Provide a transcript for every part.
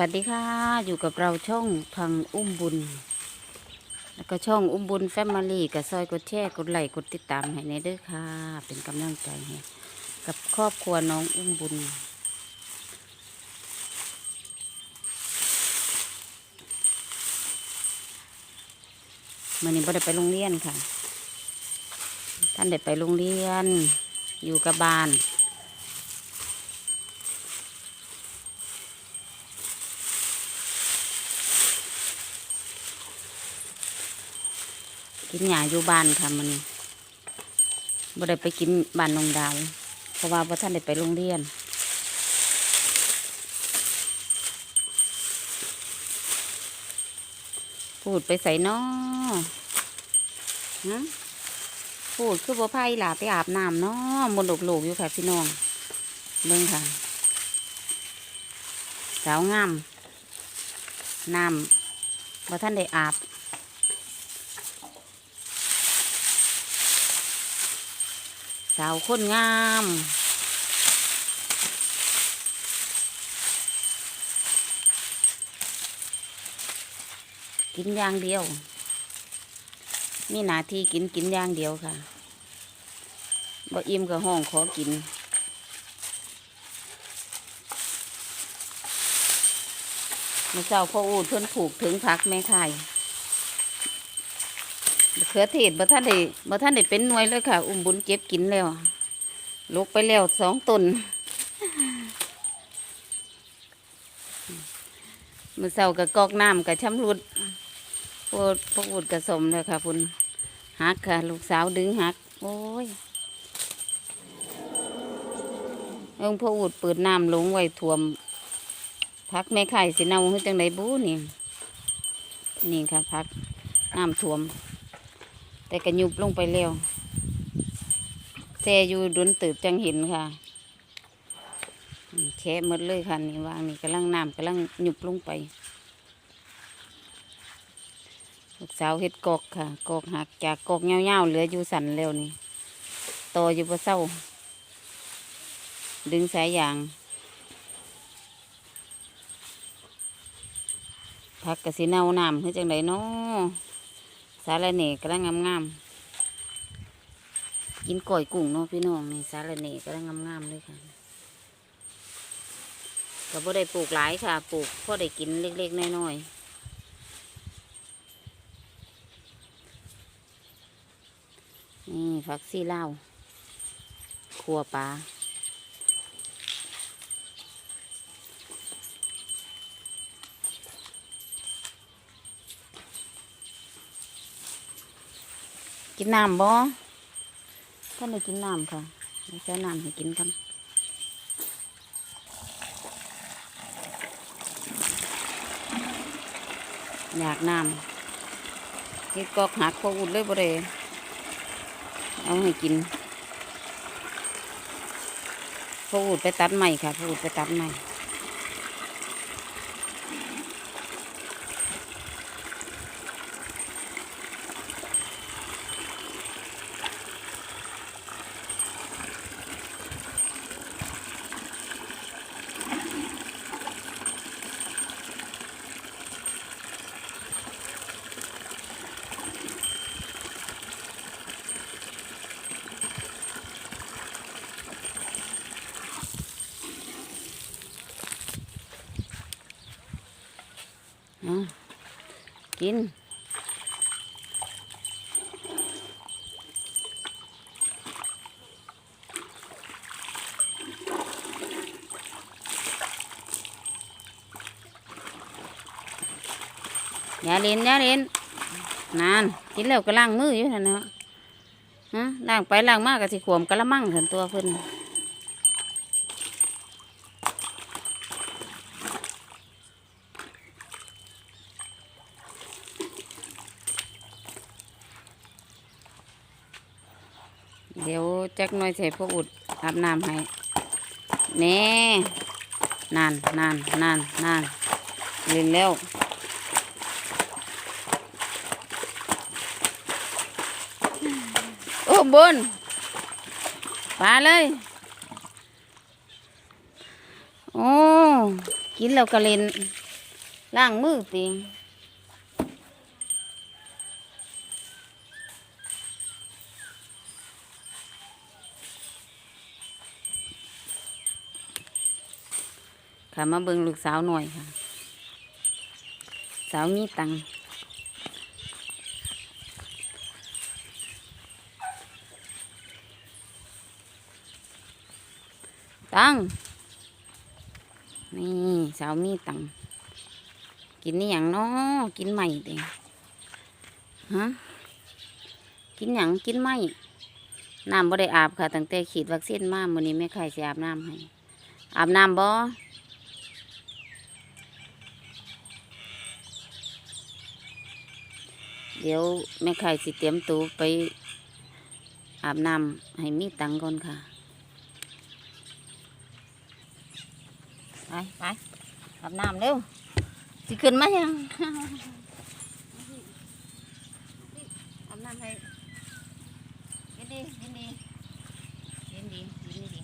สวัสดีค่ะ อยู่กับเราช่องพังอุ้มบุญ แล้วก็ช่องอุ้มบุญแฟมิลี่กับซอยกดแชร์กดไลค์กดติดตามให้ในเด้อค่ะ เป็นกำลังใจให้กับครอบครัวน้องอุ้มบุญมื่อนี้บ่ได้ไปโรงเรียนค่ะ ท่านได้ไปโรงเรียน อยู่กับบ้าน กินหญ้าอยู่บ้านค่ะมันบ่ได้ไปกินบ้านนองดาว เพราะว่าบ่ท่านได้ไปโรงเรียน พูดไปใส่นอฮะพูดคือบ่พายหลาไปอาบน้ำนาะมนต์โลกอยู่ค่ะพี่น้องเบิ่งค่ะ สาวงามน้ำบ่ท่านได้อาบ สาวคนงาม กินอย่างเดียว มีหน้าที่กินกินอย่างเดียวค่ะบ่อิ่มกับห้องขอกินเมื่อเช้าพ่ออูดเพิ่นผูกถึงพักแม่ไข่ เขือเทศบ่ท่านได้บ่ท่านได้เป็นหน่วยเลยค่ะ อุ้มบุญเก็บกินแล้วลุกไปแล้วสองตนเมื่อเช้ากับกอกน้ำกับช้ำรุดพวกพวกอุดกระสมเลยค่ะคุณหักค่ะ ลูกสาวดึงหัก โอ้ยเอิงพ่ออูดเปิดน้ำลงไว้ท่วม พักแม่ไข่สิเน่าคือจังไดบู้นี่ นี่ค่ะพักน้ำท่วม แต่กระยุบลงไปแล้วแซ่อยู่ดุนตืบจังเห็นค่ะอืมแค่หมดเลยค่ะนี่วางนี่กำลังน้ำกำลังหยุบลงไปลูกสาวเฮ็ดกอกค่ะ กอกหักจากกอกเงาๆเหลืออยู่สันแล้วนี่โตอยู่บ่เศร้า ดึงสายยางผักกระสิเน่าน้ำคือจังไดเนาะ สาระเน่กำลังงามๆกินก่อยกุ้งเนาะพี่น้องนี่สาระเน่กำลังงามๆเลยค่ะก็บ่ได้ปลูกหลายค่ะ ปลูกพอได้กินเล็กๆน้อยๆนี่ผักซี่เล่าวขัวปลา กินน้ำบ่ท่านได้กินน้ำค่ะเดี๋ยวใช้น้ำให้กินกันอยากน้ำนี่กอกหักพออุดเลยบ่ได้เอาให้กินพออุดไปตัดใหม่ค่ะพออุดไปตัดใหม่ กิน อย่าเล่นอย่าเล่นนานกินแล้วก็ล้างมืออยู่นั่นเนาะฮะล้างไปล้างมากก็สิขวมกะละมังเถึงตัวเพิ่น เดี๋ยวจักหน่อยใส่พวกอุดอาบน้ำให้แน่นานนานนานนานเล่นแล้วโอ้บนปาเลย โอ้ กินแล้วก็เล่นล้างมือติ ค่ะมาเบิ่งลูกสาวหน่อยค่ะ สาวมีตังตังนี่สาวมีตังกินนี่อย่างน้อกินใหม่เด้ฮะกินอย่างกินไม่น้ำบ่ได้อาบค่ะตั้งแต่ฉีดวัคซีนมามื้อนี้แม่ไข่สิอาบน้ำให้อาบน้ำบ่ ดี๋ยวแม่ไข่สิเตรียมตัวไปอาบน้ำให้มีตังก่อนค่ะ ไปไปอาบน้ำเร็วสิขึ้นมายังอาบน้ำให้ยินดียินดียินดียินดี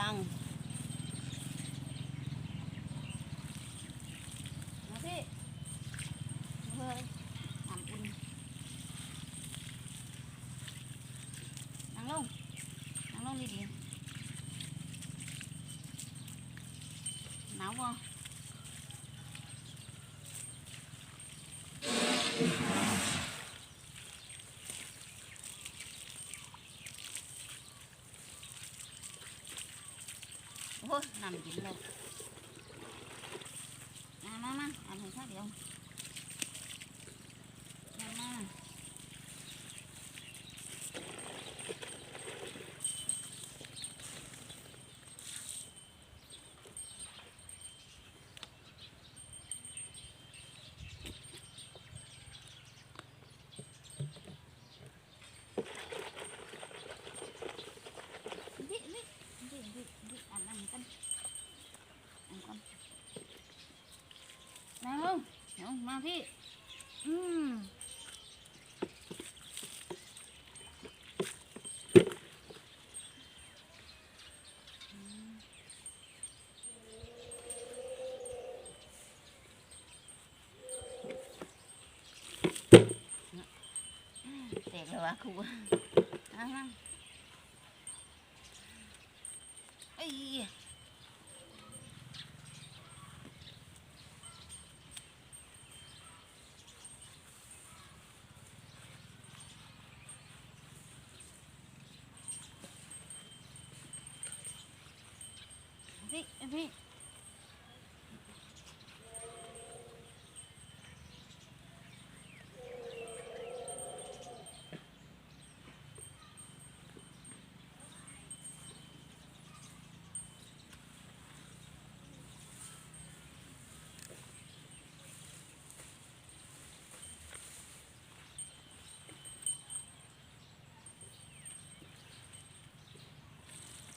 ตังค์ มาพี่ เฮ้ยน้ำอุ่นนั่งลงนั่งลงดีๆหนาวบ่โอ้ยน้ำเย็นเลยมามามาอาบให้ข้าเดียว มามาดิดิดิดิดิอาบน้ำกันอาบก่อนนั่ง ลงเดี๋ยวมาพี่ อืมแตกแล้ววะครูอะมาเอ้ย พี่พี่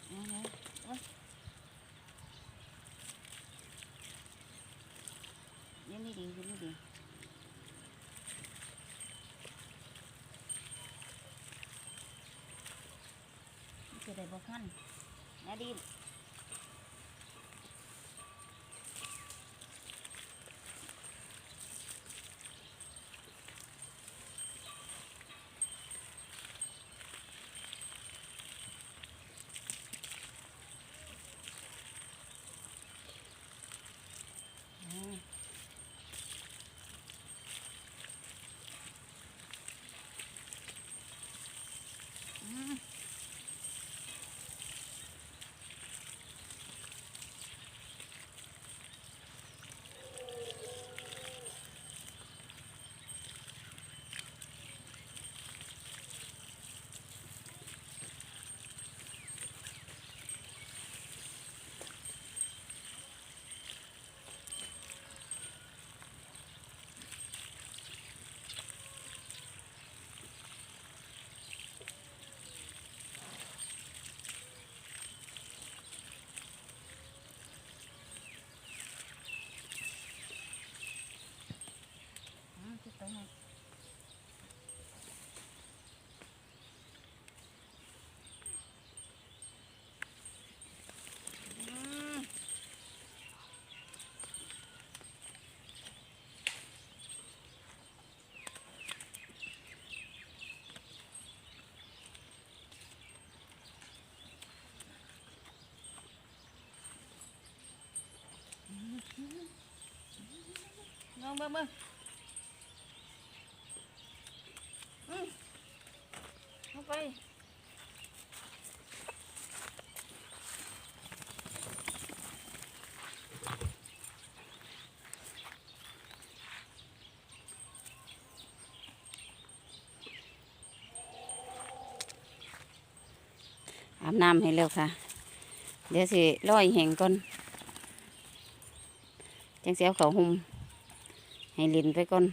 เอาเลยโอ๊ยเดี๋ยังไม่ดียังไม่ดีจะ ได้บ่คันนาดีนอืมอืม เบิ่งเบิ่งอืมไปอาบน้ำให้เร็วค่ะ เดี๋ยวสิร้อยแห้งก่อน จังเสียวเขาหุ่ม ให้ลินไปก่อน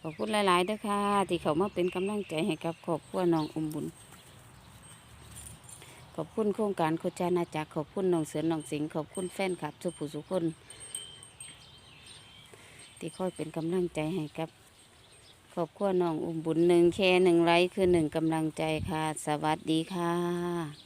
ขอบคุณหลายๆด้อค่ะ ที่เขามาเป็นกำลังใจให้กับครอบครัวน้องอุ้มบุญขอบคุณโครงการโคจานาจักขอบคุณน้องเสือน้องสิงห์ขอบคุณแฟนคลับทุกผู้ทุกคน ที่คอยเป็นกำลังใจให้กับ ขอบคุณน้องอุ้มบุญหนึ่งแค่หนึ่งไลค์คือหนึ่งกำลังใจค่ะ สวัสดีค่ะ